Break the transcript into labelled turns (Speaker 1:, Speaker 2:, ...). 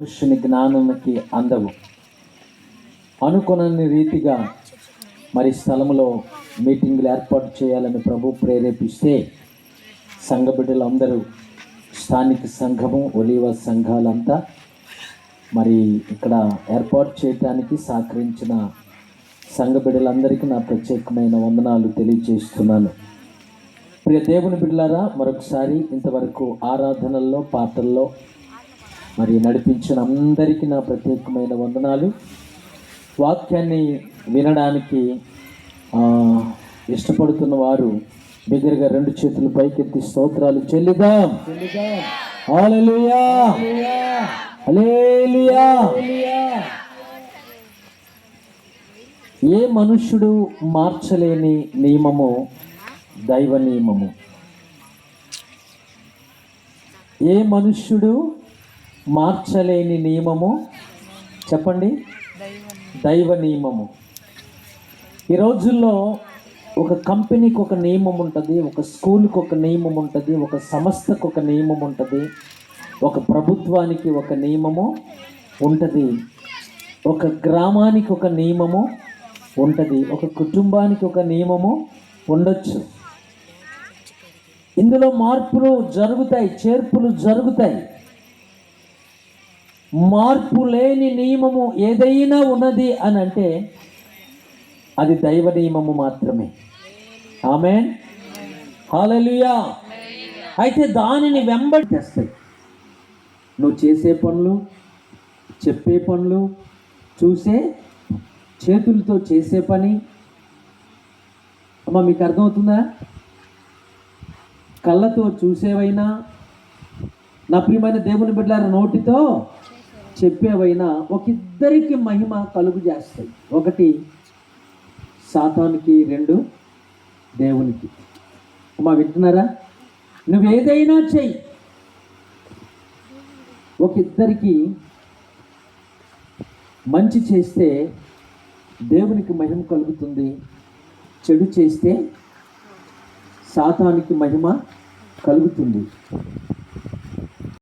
Speaker 1: మనుష్యుని జ్ఞానముకి అందవు. అనుకునని రీతిగా మరి స్థలంలో మీటింగ్లు ఏర్పాటు చేయాలని ప్రభు ప్రేరేపిస్తే సంఘ బిడ్డలందరూ స్థానిక సంఘము ఒలివ సంఘాలంతా మరి ఇక్కడ ఏర్పాటు చేయడానికి సహకరించిన సంఘ బిడ్డలందరికీ నా ప్రత్యేకమైన వందనాలు తెలియజేస్తున్నాను. ప్రియ దేవుని బిడ్డలారా మరొకసారి ఇంతవరకు ఆరాధనల్లో పాటల్లో మరి నడిపించిన అందరికీ నా ప్రత్యేకమైన వందనాలు. వాక్యాన్ని వినడానికి ఇష్టపడుతున్న వారు బిగ్గరగా రెండు చేతులు పైకెత్తి స్తోత్రాలు చెల్లిదాం ఏ మనుష్యుడు మార్చలేని నియమము దైవ నియమము. ఏ మనుష్యుడు మార్చలేని నియమము? చెప్పండి. దైవ నియమము. ఈ రోజుల్లో ఒక కంపెనీకి ఒక నియమం ఉంటుంది ఒక స్కూల్కి ఒక నియమం ఉంటుంది ఒక సంస్థకు ఒక నియమం ఉంటుంది ఒక ప్రభుత్వానికి ఒక నియమము ఉంటుంది ఒక గ్రామానికి ఒక నియమము ఉంటుంది ఒక కుటుంబానికి ఒక నియమము ఉండొచ్చు. ఇందులో మార్పులు జరుగుతాయి చేర్పులు జరుగుతాయి. మార్పు లేని నియమము ఏదైనా ఉన్నది అని అంటే అది దైవ నియమము మాత్రమే. ఆమె హాలలుయా అయితే దానిని వెంబడి తెస్తాయి నువ్వు చేసే పనులు చెప్పే పనులు చూసే చేతులతో చేసే పని. అమ్మ మీకు అర్థమవుతుందా? కళ్ళతో చూసేవైనా నా ప్రియమైన దేవుని బిడ్డల నోటితో చెప్పేవైనా ఒక ఇద్దరికి మహిమ కలుగు చేస్తాయి. ఒకటి సాతానికి రెండు దేవునికి. అమ్మా వింటున్నారా? నువ్వు ఏదైనా చెయ్యి. ఒకిద్దరికి మంచి చేస్తే దేవునికి మహిమ కలుగుతుంది. చెడు చేస్తే సాతానికి మహిమ కలుగుతుంది.